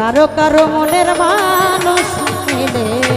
কারও কারও মনের মানুষ মিলে